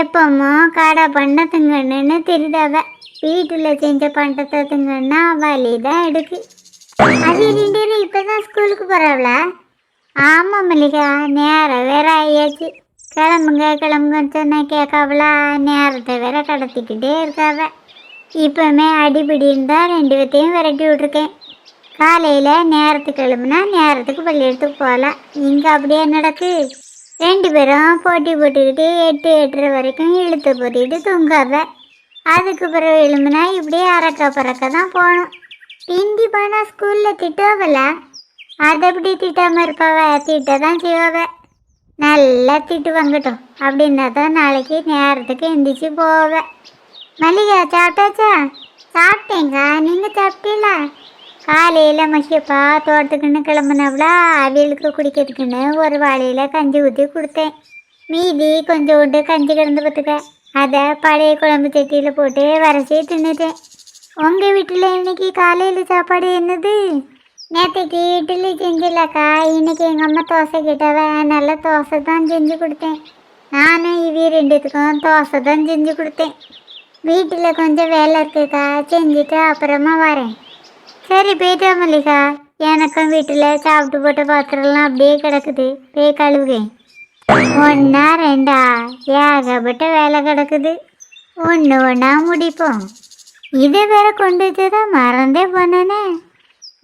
எப்பமோ கடை பண்ண திங்கன்னு தெரியுதாவ வீட்டில் செஞ்ச பண்டத்தை திங்கன்னா வலி தான் எடுக்கு. அது ரெண்டு பேரும் இப்பதான் ஸ்கூலுக்கு போறாவளா? ஆமா மல்லிகா நேரம் வேற ஆயாச்சு. கிளம்புங்க கிளம்புங்கன்னு சொன்னா கேட்காவளா? நேரத்தை வேற கடத்திக்கிட்டே இருக்காவ. இப்பவுமே அடிபிடி இருந்தால் ரெண்டு பேர்த்தையும் விரட்டி விட்ருக்கேன் காலையில் நேரத்துக்கு கிளம்புனா நேரத்துக்கு பள்ளியெடுத்துக்கு போகலாம். இங்கே அப்படியே நடக்கு. ரெண்டு பேரும் போட்டி போட்டுக்கிட்டு எட்டு எட்டரை வரைக்கும் இழுத்து போட்டிட்டு தூங்காத. அதுக்கு பிறகு எழும்புனா இப்படியே அறக்க பறக்க தான் போகணும். பிந்தி போனால் ஸ்கூலில் திட்டுவல அதை எப்படி திட்டாமல் இருப்பாவ? திட்ட தான் செய்வாவ. நல்லா திட்டு வாங்கட்டும் அப்படின்னா தான் நாளைக்கு நேரத்துக்கு எந்திரிச்சு போவேன் மல்லிகா சாப்பிட்டாச்சா? சாப்பிட்டேங்க. நீங்கள் சாப்பிட்டீங்களா? காலையில் மகிப்பா தோட்டத்துக்குன்னு கிளம்புனவளா அவியலுக்கு குடிக்கிறதுக்குன்னு ஒரு வாழையில் கஞ்சி ஊற்றி கொடுத்தேன். மீதி கொஞ்சோண்டு கஞ்சி கிடந்து பார்த்துக்க. அதை பழைய குழம்பு சட்டியில் போட்டு வரைச்சி தின்னுட்டேன். உங்கள் வீட்டில் இன்னைக்கு காலையில் சாப்பாடு என்னது? நேற்றுக்கு இட்லி செஞ்சில்லக்கா. இன்னைக்கு எங்கள் அம்மா தோசை கேட்டாவ. நல்ல தோசை தான் செஞ்சு கொடுத்தேன். நானும் இவி ரெண்டுத்துக்கும் தோசை தான் செஞ்சு கொடுத்தேன். வீட்டில் கொஞ்சம் வேலை இருக்குக்கா. செஞ்சுட்டு அப்புறமா வரேன். சரி போயிட்டு மல்லிகா. எனக்கும் வீட்டில் சாப்பிட்டு போட்ட பாத்திரம்லாம் அப்படியே கிடக்குது. போய் கழுவுகேன் ஒன்றா ரெண்டா? ஏகப்பட்ட வேலை கிடக்குது. ஒன்று ஒன்றா முடிப்போம். இதை வேற கொண்டு வச்சதான் மறந்தே போனேனே.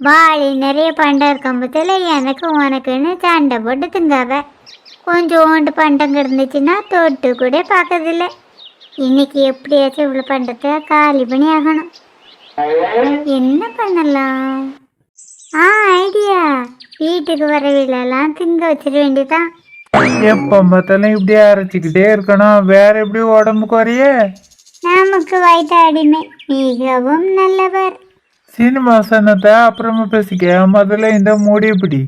வாளி நிறைய பண்டம் இருக்கும் எனக்கு உனக்குன்னு சண்டை போட்டு திங்காத. கொஞ்சோண்டு பண்டம் கிடந்துச்சுன்னா தொட்டு கூட பார்க்கறதில்ல. இன்னைக்கு எப்படியாச்சும் இவ்வளோ பண்டத்தை காலி பண்ணி ஆகணும். என்ன பண்ணலாம்? ஆ ஐடியா வீட்டுக்கு வர வீடெல்லாம் திங்க வச்சிட வேண்டியதான் எப்போ பார்த்தாலும் இப்படியே அரைச்சிக்கிட்டே இருக்கணும். வேற எப்படி உடம்பு குறைய? நமக்கு வைத்த அடிமை மிகவும் நல்லவர். சினிமா சனத்தை அப்புறமா பேசிக்க. முதல்ல இந்த மூடி பிடி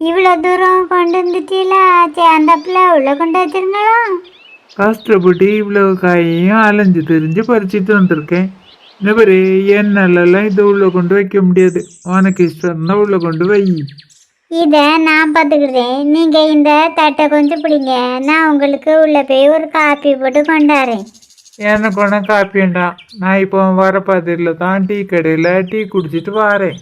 இவ்வளோ தூரம் கொண்டு வந்துட்டீங்களா சேர்ந்தப்பில் உள்ள கொண்டு வச்சிருங்களா? கஷ்டப்பட்டு இவ்வளவு காயையும் அலைஞ்சு திரிஞ்சு பறிச்சிட்டு வந்திருக்கேன். பாரு என்னாலலாம் இதை உள்ள கொண்டு வைக்க முடியாது. உனக்கு இஷ்டம்னா உள்ள கொண்டு வை. இதை நான் பார்த்துக்கிறேன் நீங்கள் இந்த தட்டை கொஞ்சம் பிடிங்க. நான் உங்களுக்கு உள்ளே போய் ஒரு காப்பி போட்டு கொண்டாறேன் எனக்கு ஒன்றும் காப்பி வேண்டாம். நான் இப்போ வரப்பாதையில் தான் டீ கடையில் டீ குடிச்சிட்டு வாரேன்.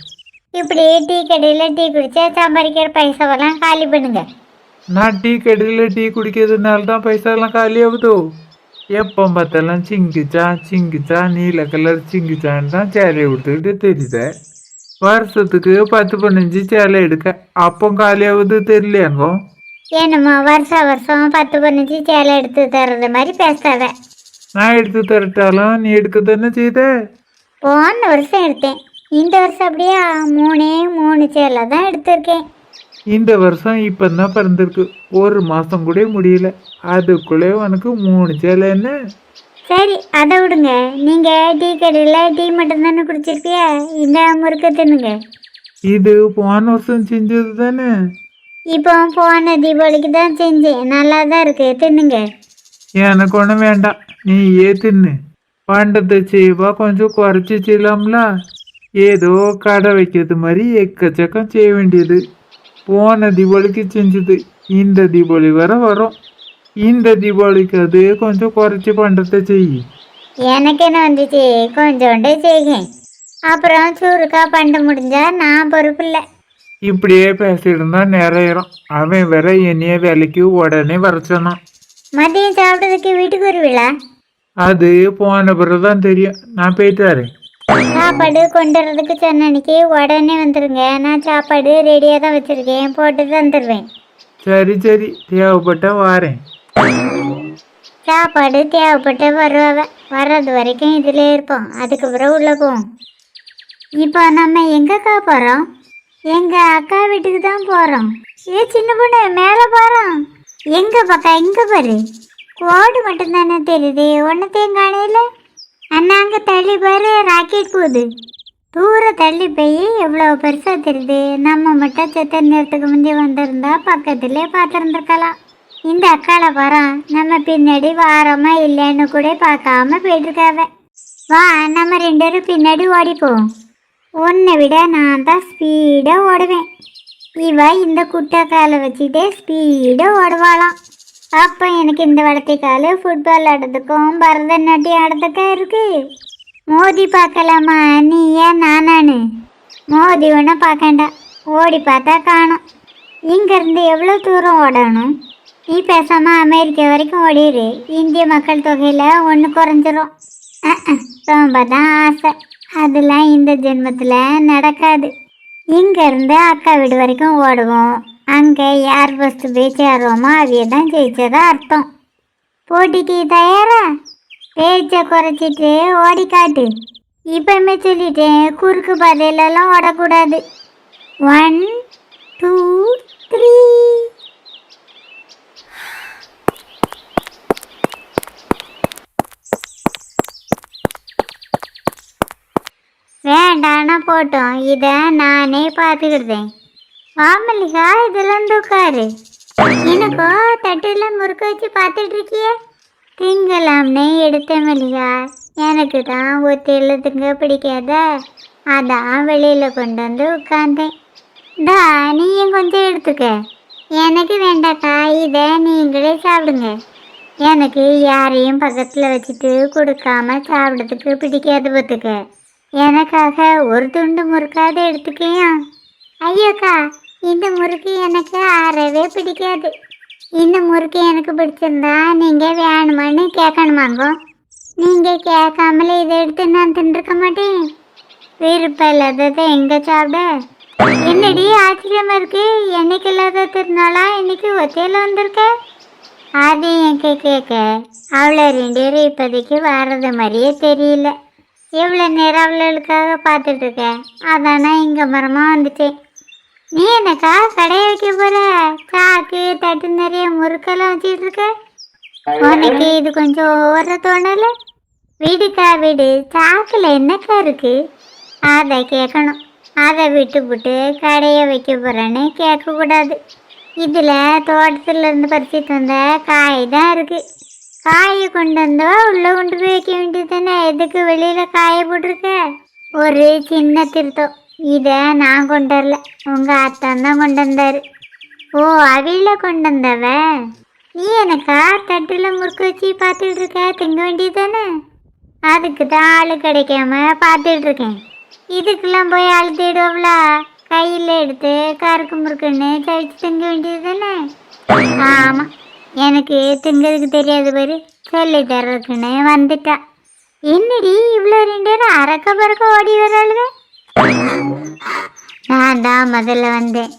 இப்படி டீ கடையில் டீ குடிச்சா சம்பாதிக்கிற பைசாவெல்லாம் காலி பண்ணுங்க. நான் டீ கடையில் டீ குடிக்கிறதுனால தான் பைசாலாம் காலியாகுதோ எப்போ பார்த்தாலும் சிங்கிச்சா சிங்கிச்சா நீல கலர் சிங்கிச்சான்னு தான் சேலையை கொடுத்துக்கிட்டு தெரியுது. வருஷத்துக்கு பத்து பதினஞ்சு சேலை எடுக்க அப்போ காலியாகுது தெரியலையாங்கோ என்னமோ வருஷம் வருஷம் பத்து பதினஞ்சு சேலை எடுத்து தர்றது மாதிரி பேசாத. நான் எடுத்து தரட்டாலும் நீ எடுக்க தானே செய்த? போன வருஷம் எடுத்தேன். இந்த வருஷம் அப்படியே மூணே மூணு சேலை தான் எடுத்திருக்கேன். இந்த வருஷம் இப்போ தான் பிறந்திருக்கு. ஒரு மாதம் கூட முடியல. அதுக்குள்ளே உனக்கு மூணு சேலை என்ன? சரி அதை விடுங்க. நீங்கள் டீ கடையில் டீ மட்டும் தானே குடிச்சிருப்பிய இந்த முறுக்க தின்னுங்க. இது போன வருஷம் செஞ்சது தானே? இப்போ போன தீபாவளிக்கு தான் செஞ்சேன். நல்லா தான் இருக்கு. தின்னுங்க. எனக்கு ஒன்றும் வேண்டாம். நீ ஏ தின்னு. பண்டத்தை செய்வா கொஞ்சம் குறைச்சி செய்யலாம்ல? ஏதோ கடை வைக்கிறது மாதிரி எக்கச்சக்கம் செய்ய வேண்டியது. போன தீபாவளிக்கு செஞ்சது. இந்த தீபாவளி வர வரும். இந்த தீபாவளிக்கு அது கொஞ்சம் குறைச்சி பண்டத்தை செய். எனக்கு என்ன வந்துச்சு? கொஞ்சோண்டு செய்கேன் அப்புறம் சுருக்கா பண்ண முடிஞ்சா நான் பொறுப்பு இல்லை. இப்படியே பேசிட்டு இருந்தா நிறையிறோம் அவன் வேற என்னைய வேலைக்கு உடனே வர சொன்னான். மதியம் சாப்பிட்றதுக்கு வீட்டுக்கு வருவீங்களா அது போன பிறகு தான் தெரியும். நான் போயிட்டு வரேன். சாப்பாடு கொண்டு வரதுக்கு சொன்ன அன்னைக்கு உடனே வந்துருங்க. நான் சாப்பாடு ரெடியாக தான் வச்சுருக்கேன். போட்டு தந்துடுவேன் சரி சரி. தேவைப்பட்ட வாரேன். சாப்பாடு தேவைப்பட்டு வருவாவ வர்றது வரைக்கும் இதில் இருப்போம். அதுக்கு பிறகு உள்ளே போவோம். இப்போ நம்ம எங்கக்கா போகிறோம் எங்கள் அக்கா வீட்டுக்கு தான் போகிறோம் ஏ சின்ன பொண்ணு மேலே போகிறோம் எங்கே பக்கா எங்கே பாரு. கோடு மட்டும்தானே தெரியுது. ஒன்றுத்தையும் காணையில அண்ணா அங்கே தள்ளி பாரு. ராக்கெட் போகுது. தூர தள்ளி போய் எவ்வளோ பெருசாக தெரியுது. நம்ம மட்டும் செத்த நேரத்துக்கு முந்தைய வந்திருந்தா பக்கத்துலேயே பார்த்துருந்துருக்கலாம். இந்த அக்கால வரா நம்ம பின்னாடி வாரமா இல்லைன்னு கூட பார்க்காம போயிட்டுருக்காவ. வா நம்ம ரெண்டு பேரும் பின்னாடி ஓடிப்போம். உன்னை விட நான் தான் ஸ்பீடாக ஓடுவேன். இவ இந்த குட்டை காலை வச்சுட்டே ஸ்பீடாக ஓடுவாளாம். அப்போ எனக்கு இந்த வளர்த்திக்கால ஃபுட்பால் ஆடுறதுக்கும் பரதநாட்டியம் ஆடுறதுக்கும் இருக்கு. மோதி பார்க்கலாமா? நீ ஏன் நானானு மோதி ஒன்றும் பார்க்கண்டா ஓடி பார்த்தா காணும். இங்கேருந்து எவ்வளோ தூரம் ஓடணும்? நீ பேசாமல் அமெரிக்கா வரைக்கும் ஓடிடு. இந்திய மக்கள் தொகையில் ஒன்று குறைஞ்சிரும். ரொம்ப தான் ஆசை. அதெல்லாம் இந்த ஜென்மத்தில் நடக்காது. இங்கேருந்து அக்கா வீடு வரைக்கும் ஓடுவோம். அங்கே யார் ஃபஸ்ட்டு போய் சேருவோமோ அவைய தான் ஜெயிச்சதா அர்த்தம். போட்டிக்கு தயாரா? பேச்சை குறைச்சிட்டு ஓடி காட்டு இப்பவுமே சொல்லிட்டேன் குறுக்கு பாதையிலலாம் ஓடக்கூடாது. ஒன் டூ த்ரீ வேண்டானா போட்டோம். இதை நானே பார்த்துக்கிடுதேன். வாமல்லிகா இதெல்லாம் தூக்காரு. எனக்கோ தட்டுல முறுக்கு வச்சு பார்த்துட்டு இருக்கியே திங்கலாம்னே எடுத்த மல்லிகா. எனக்கு தான் ஒத்தையில் திங்க பிடிக்காத. அதான் வெளியில் கொண்டு வந்து உட்காந்தேன் தா நீயும் கொஞ்சம் எடுத்துக்க. எனக்கு வேண்டாக்கா இதை நீங்களே சாப்பிடுங்க. எனக்கு யாரையும் பக்கத்தில் வச்சுட்டு கொடுக்காம சாப்பிட்றதுக்கு பிடிக்காது பார்த்துக்க. எனக்காக ஒரு துண்டு முறுக்காத எடுத்துக்கியா? ஐயோக்கா இந்த முறுக்கு எனக்கு அறவே பிடிக்காது. இந்த முறுக்கு எனக்கு பிடிச்சிருந்தா நீங்கள் வேணுமான்னு கேட்கணுமாங்கோ? நீங்கள் கேட்காமலே இதை எடுத்து நான் தின்றுக்க மாட்டேன். விருப்பம் இல்லாததை எங்கே சாப்பிட? என்னடி ஆச்சரியமா இருக்கு? என்னைக்கு இல்லாத திருநாளா? இன்னைக்கு ஒத்தையில் வந்திருக்க? அது என் கேட்க. அவ்வளோ ரெண்டு பேரும் இப்போதைக்கு வர்றது மாதிரியே தெரியல. எவ்வளோ நேரம் அவளுக்காக பார்த்துட்டு இருக்கேன். இங்கே மரமாக வந்துட்டேன் நீ என்னக்கா கடையை வைக்க போகிற சாக்கு தட்டு நிறைய முறுக்கெல்லாம் வச்சுட்டு இருக்க? உனக்கு இது கொஞ்சம் ஓர தோணல? வீடுக்கா வீடு. சாக்கில் என்னக்கா இருக்கு? அதை கேட்கணும். அதை விட்டு விட்டு கடையை வைக்க போகிறேன்னு கேட்கக்கூடாது. இதில் தோட்டத்துலேருந்து பறிச்சிட்டு வந்த காய் தான் இருக்குது காயை கொண்டு வந்தவா உள்ளே கொண்டு போய் வைக்க வேண்டியது தானே எதுக்கு வெளியில் காய போட்டிருக்க? ஒரு சின்ன திருத்தம். இதை நான் கொண்டு வரல. உங்கள் அத்தான் தான் கொண்டு வந்தார். ஓ அவில கொண்டு வந்தவ? நீ எனக்கா தட்டில் முறுக்கு வச்சு பார்த்துட்டு இருக்க? திங்க வேண்டியது தானே அதுக்கு தான் ஆள் கிடைக்காம பார்த்துட்டு இருக்கேன். இதுக்கெல்லாம் போய் ஆள் தேடுவோம்லா கையில் எடுத்து கருக்கு முறுக்குன்னு கழிச்சு திங்க வேண்டியது தானே ஆமாம் எனக்கு திங்கிறதுக்கு தெரியாது பாரு. சொல்லி தர்றதுக்குன்னு வந்துட்டா. என்னடி இவ்வளோ ரெண்டு பேரும் அறக்க பறக்க ஓடி வராளுங்க நான் தான் முதல்ல வந்தேன்.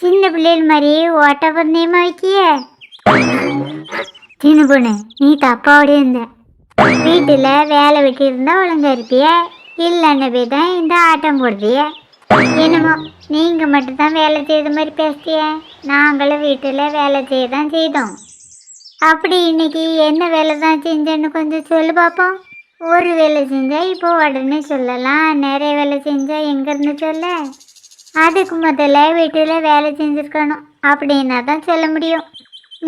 சின்ன பிள்ளைகள் மாதிரி ஓட்ட பந்தயமா வைக்கிய? சின்ன பொண்ணு நீ தப்பா ஓடி இருந்த. வீட்டில் வேலை வெட்டி இருந்தா ஒழுங்கா இருப்பிய இல்லைன்னு போய் தான் இந்த ஆட்டம் போடுறிய? என்னமோ நீங்கள் மட்டும் தான் வேலை செய்த மாதிரி பேசிய நாங்களும் வீட்டில் வேலை செய்ய தான் செய்தோம். அப்படி இன்னைக்கு என்ன வேலை தான் செஞ்சேன்னு கொஞ்சம் சொல்லு பார்ப்போம் ஒரு வேலை செஞ்சால் இப்போ உடனே சொல்லலாம். நிறைய வேலை செஞ்சால் எங்கேருந்து சொல்ல? அதுக்கு முதல்ல வீட்டில் வேலை செஞ்சுருக்கணும். அப்படின்னா தான் சொல்ல முடியும்.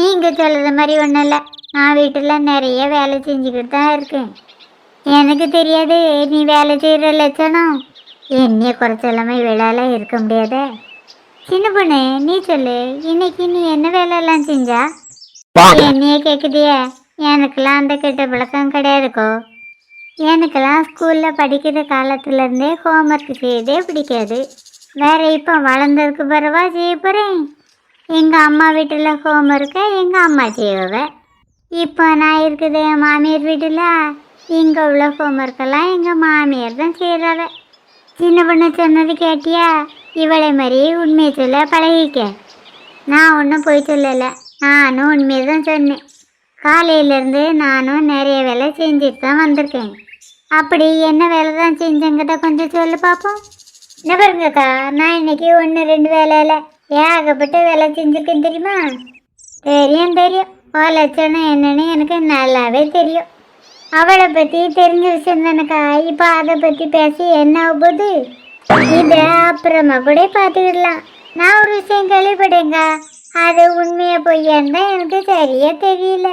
நீங்கள் சொல்கிற மாதிரி ஒன்றும் இல்லை. நான் வீட்டில் நிறைய வேலை செஞ்சுக்கிட்டு தான் இருக்கேன். எனக்கு தெரியாது நீ வேலை செய்கிற லட்சணம். என்னைய குறைச்சலாம விழால இருக்க முடியாதே. சின்ன பொண்ணு நீ சொல்லு. இன்னைக்கு நீ என்ன வேலையெல்லாம் செஞ்சா? என்னையே கேட்குதியே எனக்கெல்லாம் அந்த கெட்ட பழக்கம் கிடையாதுக்கோ. எனக்கெல்லாம் ஸ்கூலில் படிக்கிற காலத்துலேருந்தே ஹோம்ஒர்க் செய்யதே பிடிக்காது. வேற இப்போ வளர்ந்ததுக்கு பிறவா செய்ய போகிறேன் எங்கள் அம்மா வீட்டில் ஹோம்ஒர்க்கை எங்கள் அம்மா செய்வவ இப்போ நான் இருக்குது என் மாமியார் வீட்டில். இங்கே உள்ள ஹோம்ஒர்க்கெல்லாம் எங்கள் மாமியார் தான் செய்கிறாவ சின்ன பொண்ணு சொன்னது கேட்டியா? இவளை மாதிரி உண்மையை சொல்ல பழகிக்க. நான் ஒன்றும் போய் சொல்லலை. நானும் உண்மையை தான் சொன்னேன். காலையிலேருந்து நானும் நிறைய வேலை செஞ்சுட்டு தான் வந்திருக்கேன். அப்படி என்ன வேலை தான் செஞ்சங்கிட்ட கொஞ்சம் சொல்லு பார்ப்போம் என்ன பாருங்கக்கா நான் இன்னைக்கு ஒன்று ரெண்டு வேலையில் ஏகப்பட்ட வேலை செஞ்சுருக்கேன் தெரியுமா? தெரியும் தெரியும். ஓ லட்சணம் என்னன்னு எனக்கு நல்லாவே தெரியும். அவளை பற்றி தெரிஞ்ச விஷயம் தானேக்கா இப்போ அதை பற்றி பேசி என்ன ஆக இதை அப்புறமா கூட பார்த்துக்கிடலாம். நான் ஒரு விஷயம் கேள்விப்பட்டேங்க. அது உண்மையா பொய்யான்னு தான் எனக்கு சரியா தெரியல.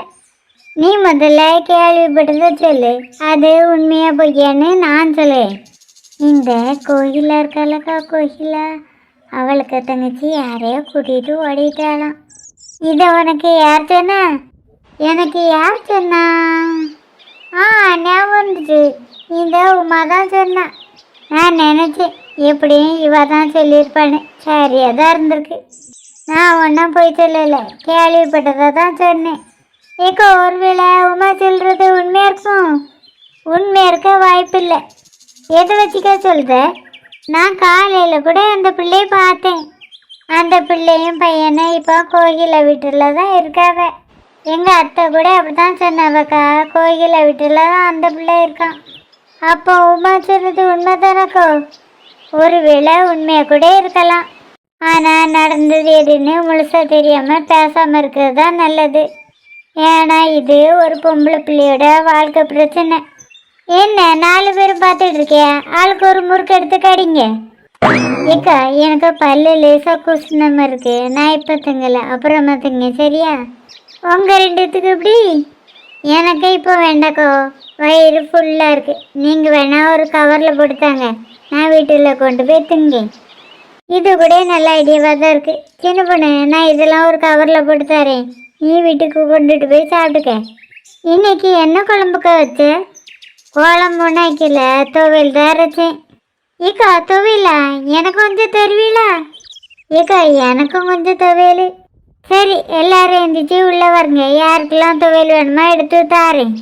நீ முதல்ல கேள்விப்பட்டதை சொல்லு. அது உண்மையா பொய்யான்னு நான் சொல்லுவேன் இந்த கோயிலா இருக்காளக்கா கோயிலா? அவளுக்கு தங்கச்சி யாரையோ கூட்டிகிட்டு ஓடிட்டாளாம். இதை உனக்கு யார் சொன்னா? எனக்கு யார் சொன்னா? ஆ ஞாபகம் இருந்துச்சு இந்த உமா தான் சொன்னான் நான் நினச்சேன். எப்படியும் இவ தான் சொல்லியிருப்பானு. சரியாக தான் இருந்திருக்கு. நான் ஒன்றும் போய் சொல்லலை. கேள்விப்பட்டதை தான் சொன்னேன். ஏக்கோ ஒருவேளை உமா சொல்கிறது உண்மையாக இருக்கும்? உண்மையாக இருக்க வாய்ப்பில்லை. எதை வச்சுக்க சொல்கிற நான் காலையில் கூட அந்த பிள்ளையை பார்த்தேன். அந்த பிள்ளையும் பையனும் இப்போ கோகில வீட்டில் தான் இருக்காவ. எங்கள் அத்தை கூட அப்படி தான் சொன்னவக்கா. கோகில வீட்டில் தான் அந்த பிள்ளை இருக்கான். அப்போ உமா சொல்கிறது உண்மை தானக்கோ ஒருவேளை உண்மையாக கூட இருக்கலாம். ஆனால் நடந்தது எதுன்னு முழுசாக தெரியாமல் பேசாமல் இருக்கிறது தான் நல்லது. ஏன்னா இது ஒரு பொம்பளை பிள்ளையோட வாழ்க்கை பிரச்சனை. என்ன நாலு பேரும் பார்த்துட்டு இருக்கியா ஆளுக்கு ஒரு முறுக்கு எடுத்து கடிங்க. ஏக்கா எனக்கு பல்லு லேசா குசுனம் இருக்கு. நான் இப்போ திங்கல அப்புறமா தங்க சரியா? உங்க ரெண்டுத்துக்கு எப்படி? எனக்கு இப்போ வேண்டாக்கோ. வயிறு ஃபுல்லாக இருக்கு. நீங்கள் வேணா ஒரு கவரில் போட்டுத்தாங்க நான் வீட்டில் கொண்டு போய் திங்கேன். இது கூட நல்ல ஐடியாவாக தான் இருக்கு. சின்ன பொண்ணு நான் இதெல்லாம் ஒரு கவரில் போட்டு தரேன். நீ வீட்டுக்கு கொண்டுட்டு போய் சாப்பிட்டுக்க. இன்னைக்கு என்ன குழம்புக்க வச்சு? குழம்பு வைக்கல துவையல் தான் இருந்தேன் ஏக்கா துவையலா? எனக்கு கொஞ்சம் தருவீங்களா ஏக்கா எனக்கும் கொஞ்சம் துவையல். சரி எல்லாரும் எந்திரிச்சு உள்ளே வரங்க. யாருக்கெல்லாம் துவையல் வேணுமா எடுத்து தாரேன்.